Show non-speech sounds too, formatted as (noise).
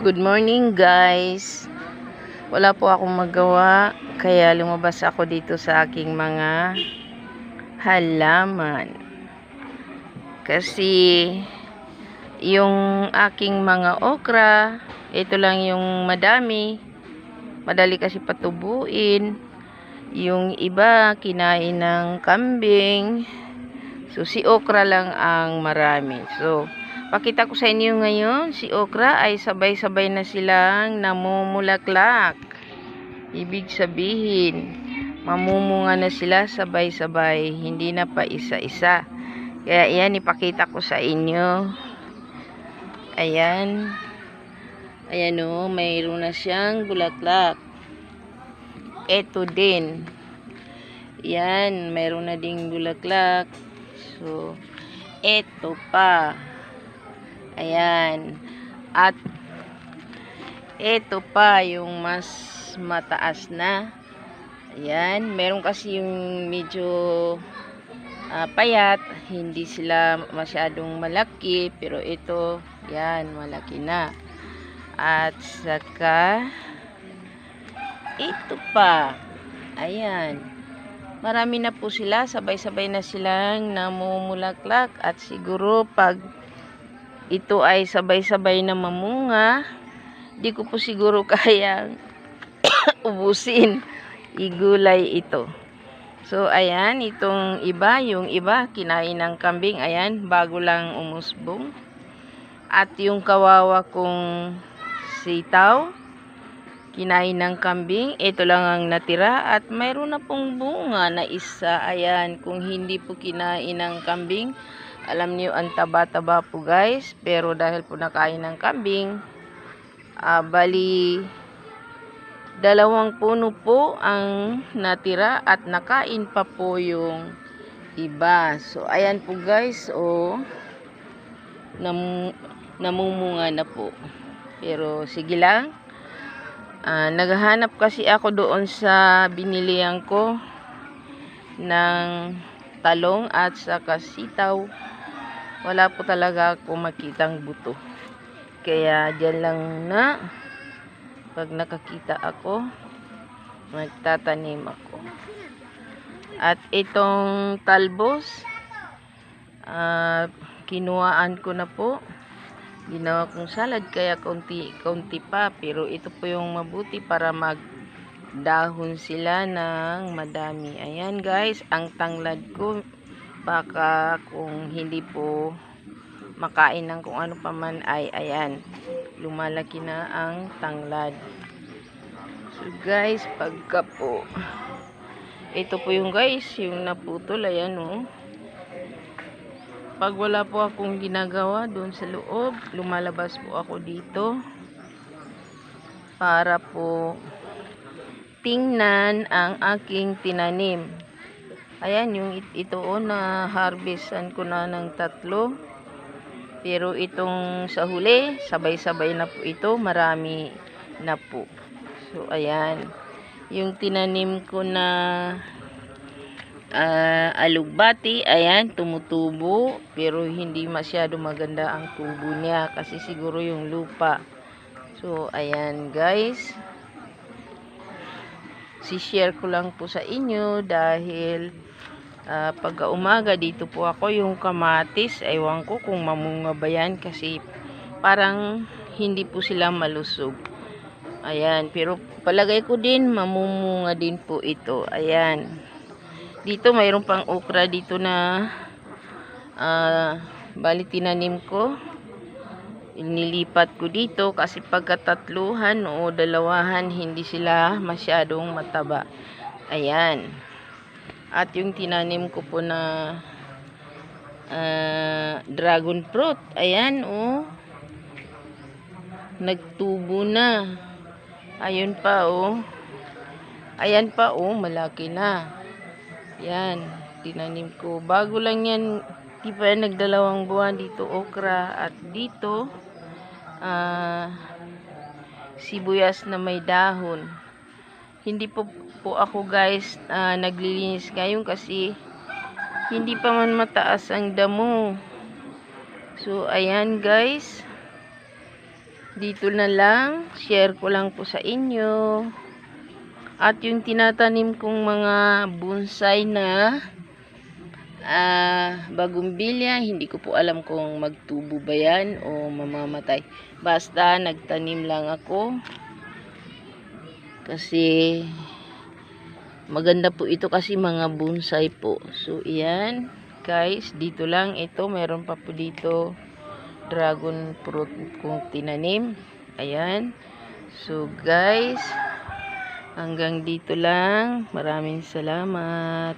Good morning guys. Wala po akong magawa kaya lumabas ako dito sa aking mga halaman. Kasi yung aking mga okra, ito lang yung madami. Madali kasi patubuin. Yung iba kinain ng kambing. So si okra lang ang marami. So Pakita ko sa inyo ngayon, si okra ay sabay-sabay na silang namumulaklak. Ibig sabihin, mamumunga na sila sabay-sabay, hindi na pa isa-isa. Kaya yan, ipakita ko sa inyo. Ayan. Ayan o, mayroon na siyang bulaklak. Ito din. Yan, mayroon na ding bulaklak. So, ito pa. Ayan. At ito pa yung mas mataas na. Ayan. Meron kasi yung medyo uh, payat. Hindi sila masyadong malaki. Pero ito, yan, malaki na. At saka ito pa. Ayan. Marami na po sila. Sabay-sabay na silang namumulaklak. At siguro pag ito ay sabay-sabay na mamunga, di ko po siguro (laughs) kayang (coughs) ubusin. Igulay ito. So, ayan, itong iba, yung iba, kinain ng kambing, ayan, bago lang umusbong. At yung kawawa kong sitaw, kinain ng kambing, ito lang ang natira. At mayroon na pong bunga na isa, ayan, kung hindi po kinain ng kambing, alam niyo ang taba-taba po guys. Pero dahil po nakain ng kambing, uh, bali dalawang puno po ang natira at nakain pa po yung iba. So ayan po guys, oh nam namumunga na po. Pero sige lang. Uh, naghahanap kasi ako doon sa binilihan ko ng talong at saka sitaw wala po talaga akong makitang buto. Kaya dyan lang na pag nakakita ako, magtatanim ako. At itong talbos, uh, kinuhaan ko na po. Ginawa kong salad kaya konti, konti pa. Pero ito po yung mabuti para mag dahon sila ng madami. Ayan guys, ang tanglad ko baka kung hindi po makain ng kung ano pa man ay ayan lumalaki na ang tanglad so guys pagka po ito po yung guys yung naputol ayan oh pag wala po akong ginagawa doon sa loob lumalabas po ako dito para po tingnan ang aking tinanim Ayan, yung ito oh, na harvestan ko na ng tatlo. Pero itong sa huli, sabay-sabay na po ito. Marami na po. So, ayan. Yung tinanim ko na uh, alugbati, ayan, tumutubo. Pero hindi masyado maganda ang tubo niya. Kasi siguro yung lupa. So, ayan guys si-share ko lang po sa inyo dahil uh, pagka umaga dito po ako yung kamatis ewan ko kung mamunga ba yan kasi parang hindi po sila malusog ayan pero palagay ko din mamumunga din po ito ayan dito mayroon pang okra dito na uh, bali tinanim ko. Nilipat ko dito kasi pagkatatluhan o dalawahan hindi sila masyadong mataba. Ayan. At yung tinanim ko po na uh, dragon fruit. Ayan oh nagtubo na. Ayun pa oh ayan pa oh malaki na yan tinanim ko bago lang yan di pa yan nagdalawang buwan dito okra at dito uh, sibuyas na may dahon. Hindi po po ako guys uh, naglilinis ngayon kasi hindi pa man mataas ang damo. So ayan guys. dito na lang. Share ko lang po sa inyo. At yung tinatanim kong mga bonsai na ah bagong bilya, hindi ko po alam kung magtubo ba yan o mamamatay. Basta nagtanim lang ako. Kasi maganda po ito kasi mga bonsai po. So, iyan. Guys, dito lang ito. Meron pa po dito dragon fruit kong tinanim. Ayan. So, guys, hanggang dito lang. Maraming salamat.